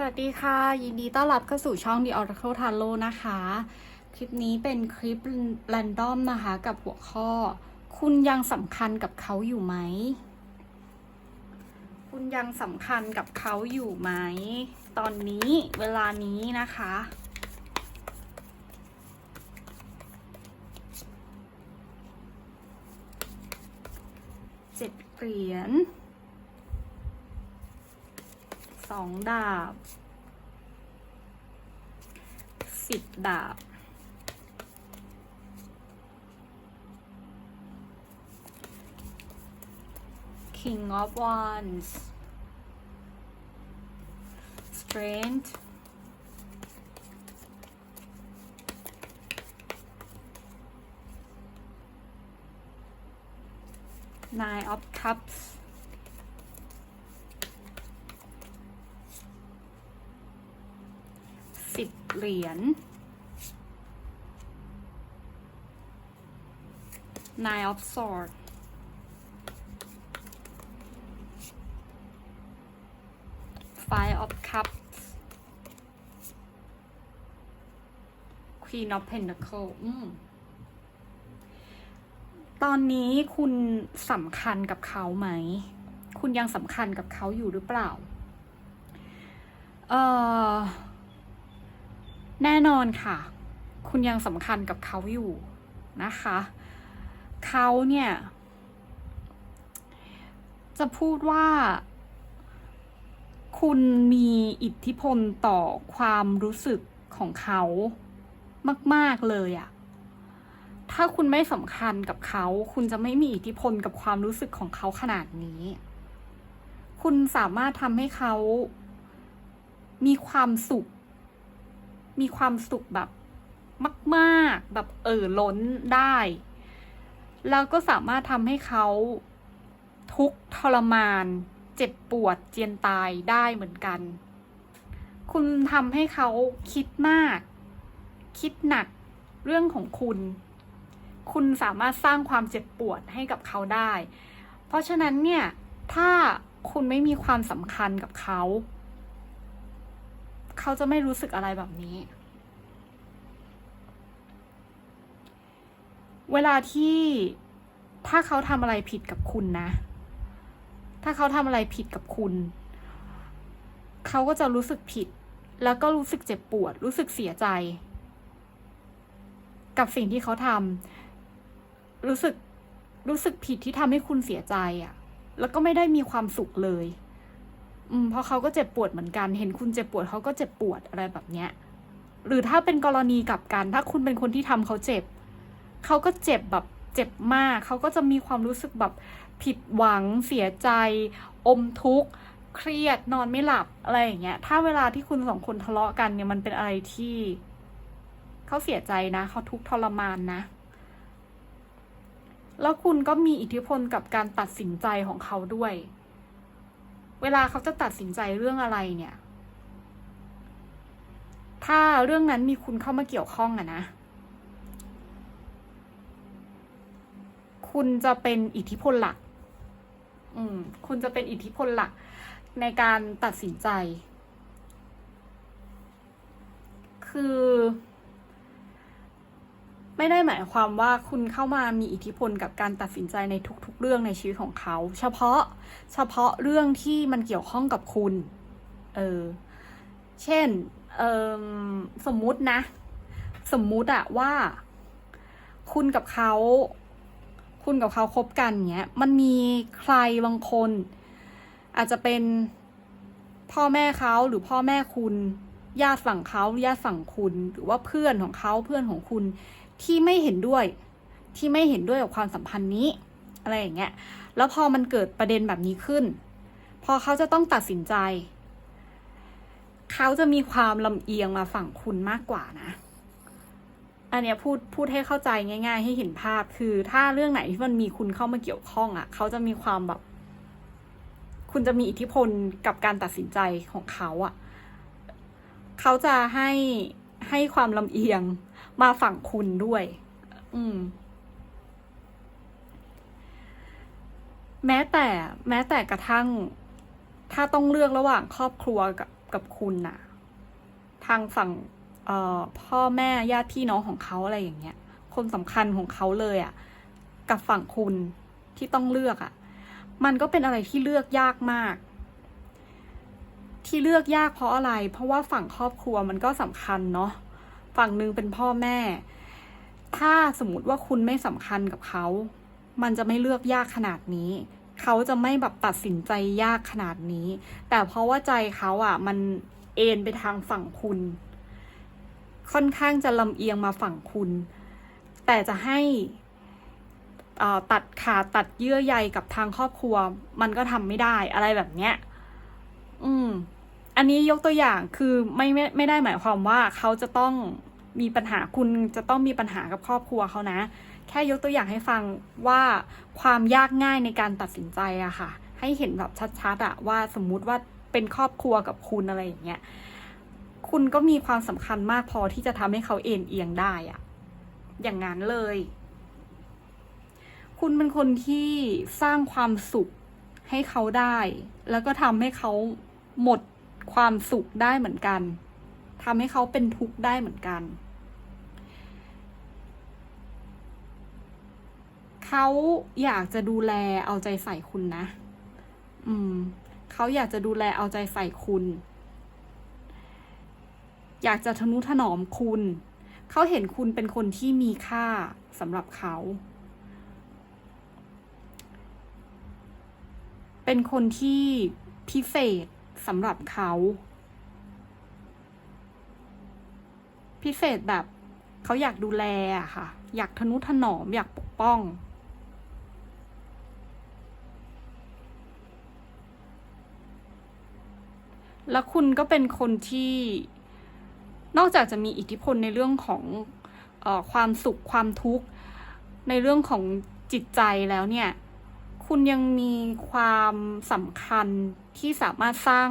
สวัสดีค่ะ ยินดีต้อนรับเข้าสู่ช่อง The Oracle Tarot นะคะ คลิปนี้เป็นคลิป r รนดอมนะคะ กับหัวข้อ คุณยังสำคัญกับเขาอยู่ไหม คุณยังสำคัญกับเขาอยู่ไหม ตอนนี้เวลานี้นะคะ เจ็ดเหรียญ สองดาบสิบดาบ King of Wands Strength Nine of Cups สิบเหรียญ Nine of Swords Five of Cups Queen of Pentacles อืมตอนนี้คุณสำคัญกับเขาไหม คุณยังสำคัญกับเขาอยู่หรือเปล่า เอ่อ แน่นอนค่ะ คุณยังสำคัญกับเขาอยู่นะคะ เขาเนี่ย จะพูดว่า คุณมีอิทธิพลต่อความรู้สึกของเขามาก ๆ เลยอะถ้าคุณไม่สำคัญกับเขา คุณจะไม่มีอิทธิพลกับความรู้สึกของเขาขนาดนี้ คุณสามารถทำให้เขามีความสุข มีความสุขแบบมาก ๆ แบบเอ่อล้นได้ แล้วก็สามารถทำให้เขาทุกข์ทรมาน เจ็บปวดเจียนตายได้เหมือนกัน คุณทำให้เขาคิดมาก คิดหนักเรื่องของคุณ คุณสามารถสร้างความเจ็บปวดให้กับเขาได้ เพราะฉะนั้นเนี่ย ถ้าคุณไม่มีความสำคัญกับเขา เขาจะไม่รู้สึกอะไรแบบนี้ เวลาที่ถ้าเขาทำอะไรผิดกับคุณนะ ถ้าเขาทำอะไรผิดกับคุณ เขาก็จะรู้สึกผิด แล้วก็รู้สึกเจ็บปวด รู้สึกเสียใจ กับสิ่งที่เขาทำรู้สึกรู้สึกผิดที่ทำให้คุณเสียใจอะ่ะ แล้วก็ไม่ได้มีความสุขเลย อืมเพราะเขาก็เจ็บปวดเหมือนกัน เห็นคุณเจ็บปวดเขาก็เจ็บปวดอะไรแบบเนี้ย หรือถ้าเป็นกรณีกลับกัน ถ้าคุณเป็นคนที่ทำเขาเจ็บ เขาก็เจ็บแบบเจ็บมาก เขาก็จะมีความรู้สึกแบบผิดหวัง เสียใจ อมทุกข์ เครียด นอนไม่หลับ อะไรอย่างเงี้ย ถ้าเวลาที่คุณสองคนทะเลาะกันเนี่ยมันเป็นอะไรที่ เขาเสียใจนะ เขาทุกข์ทรมานนะ แล้วคุณก็มีอิทธิพลกับการตัดสินใจของเขาด้วย เวลาเขาจะตัดสินใจเรื่องอะไรเนี่ย ถ้าเรื่องนั้นมีคุณเข้ามาเกี่ยวข้องอะนะ คุณจะเป็นอิทธิพลหลัก อืม คุณจะเป็นอิทธิพลหลักในการตัดสินใจ คือ ไม่ได้หมายความว่าคุณเข้ามามีอิทธิพลกับการตัดสินใจในทุกๆ เรื่องในชีวิตของเขา เฉพาะเฉพาะเรื่องที่มันเกี่ยวข้องกับคุณ เออ เช่น เออสมมุตินะ สมมุติอะว่า คุณกับเขา คุณกับเขาคบกันเนี้ย มันมีใครบางคน อาจจะเป็นพ่อแม่เขาหรือพ่อแม่คุณญาติฝั่งเขาญาติฝั่งคุณ หรือว่าเพื่อนของเขาเพื่อนของคุณ ที่ไม่เห็นด้วย ที่ไม่เห็นด้วยกับความสัมพันธ์นี้ อะไรอย่างเงี้ย แล้วพอมันเกิดประเด็นแบบนี้ขึ้น พอเขาจะต้องตัดสินใจ เขาจะมีความลำเอียงมาฝั่งคุณมากกว่านะ อันเนี้ยพูดพูดให้เข้าใจง่าย ๆ ให้เห็นภาพคือถ้าเรื่องไหนที่มันมีคุณเข้ามาเกี่ยวข้องอะ่ะ เขาจะมีความแบบ คุณจะมีอิทธิพลกับการตัดสินใจของเขาอะ่ะ เขาจะให้ให้ความลำเอียง มาฝั่งคุณด้วย อืม แม้แต่แม้แต่กระทั่ง ถ้าต้องเลือกระหว่างครอบครัวกับกับคุณน่ะ ทางฝั่งเอ่อพ่อแม่ญาติพี่น้องของเขาอะไรอย่างเงี้ย คนสำคัญของเขาเลยอะ่ะ กับฝั่งคุณที่ต้องเลือกอะ่ะ มันก็เป็นอะไรที่เลือกยากมาก ที่เลือกยากเพราะอะไร เพราะว่าฝั่งครอบครัวมันก็สำคัญเนาะ ฝั่งหนึ่งเป็นพ่อแม่ ถ้าสมมติว่าคุณไม่สำคัญกับเขา มันจะไม่เลือกยากขนาดนี้ เขาจะไม่แบบตัดสินใจยากขนาดนี้ แต่เพราะว่าใจเขาอะ มันเอ็นไปทางฝั่งคุณ ค่อนข้างจะลำเอียงมาฝั่งคุณ แต่จะให้ตัดขาดตัดเยื่อใยกับทางครอบครัว มันก็ทำไม่ได้อะไรแบบเนี้ย อืม อันนี้ยกตัวอย่างคือไม่ไม่ไม่ได้หมายความว่าเขาจะต้อง มีปัญหาคุณจะต้องมีปัญหากับครอบครัวเขานะ แค่ยกตัวอย่างให้ฟังว่าความยากง่ายในการตัดสินใจอะค่ะ ให้เห็นแบบชัดๆอะว่าสมมุติว่าเป็นครอบครัวกับคุณอะไรอย่างเงี้ยคุณก็มีความสำคัญมากพอที่จะทำให้เขาเอ็นเอียงได้อะอย่างนั้นเลย คุณเป็นคนที่สร้างความสุขให้เขาได้ แล้วก็ทำให้เขาหมดความสุขได้เหมือนกันทำให้เขาเป็นทุกข์ได้เหมือนกัน เขาอยากจะดูแลเอาใจใส่คุณนะ อืม เขาอยากจะดูแลเอาใจใส่คุณ อยากจะทนุถนอมคุณ เขาเห็นคุณเป็นคนที่มีค่าสำหรับเขา เป็นคนที่พิเศษสำหรับเขา พิเศษแบบเขาอยากดูแลอะค่ะ อยากทนุถนอม อยากปกป้อง แล้วคุณก็เป็นคนที่นอกจากจะมีอิทธิพลในเรื่องของออความสุขความทุกข์ ในเรื่องของจิตใจแล้วเนี่ย คุณยังมีความสำคัญที่สามารถสร้าง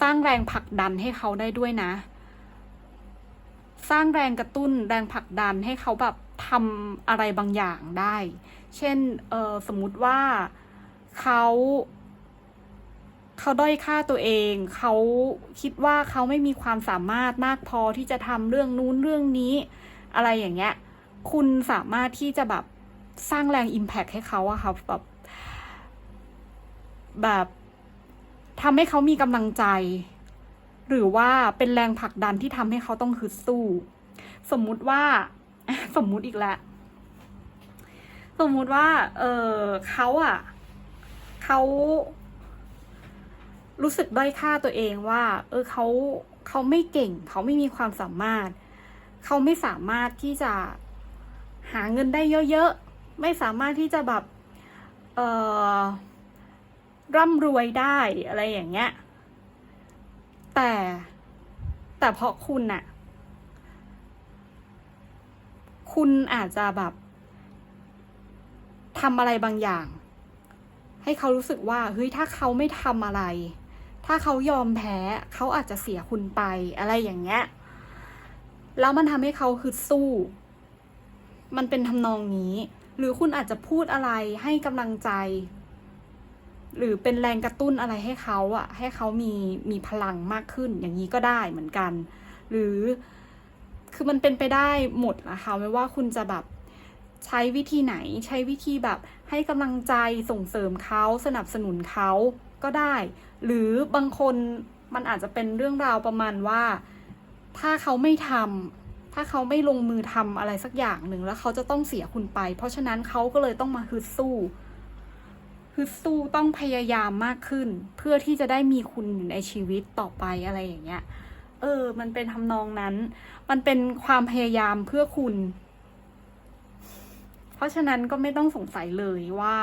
สร้างแรงผลักดันให้เขาได้ด้วยนะ สร้างแรงกระตุ้นแรงผลักดันให้เขาแบบทำอะไรบางอย่างได้ เช่นสมมุติว่าเขา เขาด้อยค่าตัวเอง เขาคิดว่าเขาไม่มีความสามารถมากพอที่จะทำเรื่องนู้นเรื่องนี้ อะไรอย่างเงี้ย คุณสามารถที่จะแบบสร้างแรงอิมแพกให้เขาอะค่ะแบบแบบทำให้เขามีกำลังใจ หรือว่าเป็นแรงผลักดันที่ทำให้เขาต้องฮึดสู้ สมมุติว่าสมมุติอีกแล้วสมมุติว่า เออเขาอะเขา รู้สึกด้อยค่าตัวเองว่า เออเขาเขาไม่เก่ง เขาไม่มีความสามารถ เขาไม่สามารถที่จะหาเงินได้เยอะๆ ไม่สามารถที่จะแบบเออร่ำรวยได้อะไรอย่างเงี้ย แต่แต่เพราะคุณน่ะ คุณอาจจะแบบทำอะไรบางอย่าง ให้เขารู้สึกว่าเฮ้ยถ้าเขาไม่ทำอะไร ถ้าเขายอมแพ้เขาอาจจะเสียคุณไปอะไรอย่างเงี้ย แล้วมันทำให้เขาคือสู้ มันเป็นทำนองนี้ หรือคุณอาจจะพูดอะไรให้กำลังใจ หรือเป็นแรงกระตุ้นอะไรให้เขาอะให้เขามีมีพลังมากขึ้น อย่างนี้ก็ได้เหมือนกัน หรือคือมันเป็นไปได้หมดนะคะไม่ว่าคุณจะแบบใช้วิธีไหน ใช้วิธีแบบให้กำลังใจส่งเสริมเขาสนับสนุนเขา ก็ได้ หรือบางคนมันอาจจะเป็นเรื่องราวประมาณว่า ถ้าเขาไม่ทำถ้าเขาไม่ลงมือทำอะไรสักอย่างหนึ่งแล้วเขาจะต้องเสียคุณไป เพราะฉะนั้นเขาก็เลยต้องมาฮึดสู้ฮึดสู้ต้องพยายามมากขึ้น เพื่อที่จะได้มีคุณอยู่ในชีวิตต่อไปอะไรอย่างเงี้ย เออ มันเป็นทำนองนั้น มันเป็นความพยายามเพื่อคุณ เพราะฉะนั้นก็ไม่ต้องสงสัยเลยว่า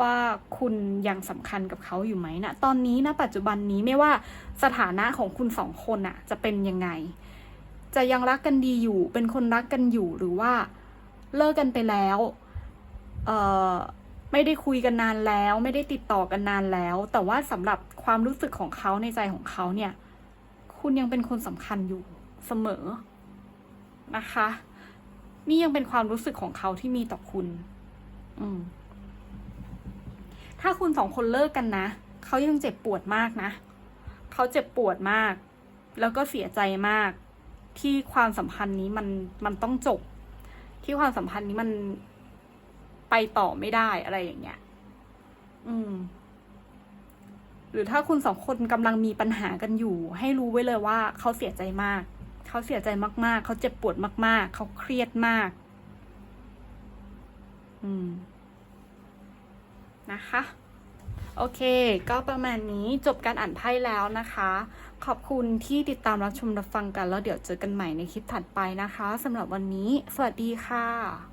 ว่าคุณยังสำคัญกับเขาอยู่ไหมนะตอนนี้นะปัจจุบันนี้ไม่ว่าสถานะของคุณสองคนอะจะเป็นยังไง จะยังรักกันดีอยู่ เป็นคนรักกันอยู่หรือว่าเลิกกันไปแล้วเอ่อไม่ได้คุยกันนานแล้ว ไม่ได้ติดต่อกันนานแล้ว แต่ว่าสำหรับความรู้สึกของเขาในใจของเขาเนี่ย คุณยังเป็นคนสำคัญอยู่เสมอนะคะ นี่ยังเป็นความรู้สึกของเขาที่มีต่อคุณ อืม ถ้าคุณสองคนเลิกกันนะ เขายังเจ็บปวดมากนะ เขาเจ็บปวดมาก แล้วก็เสียใจมาก ที่ความสัมพันธ์นี้มันมันต้องจบ ที่ความสัมพันธ์นี้มันไปต่อไม่ได้อะไรอย่างเงี้ย อืม หรือถ้าคุณสองคนกำลังมีปัญหากันอยู่ ให้รู้ไว้เลยว่า เขาเสียใจมาก เขาเสียใจมาก ๆ เขาเจ็บปวดมาก ๆ เขาเครียดมาก อืม นะคะ โอเค ก็ประมาณนี้จบการอ่านไพ่แล้วนะคะ ขอบคุณที่ติดตามรับชมรับฟังกัน แล้วเดี๋ยวเจอกันใหม่ในคลิปถัดไปนะคะสำหรับวันนี้ สวัสดีค่ะ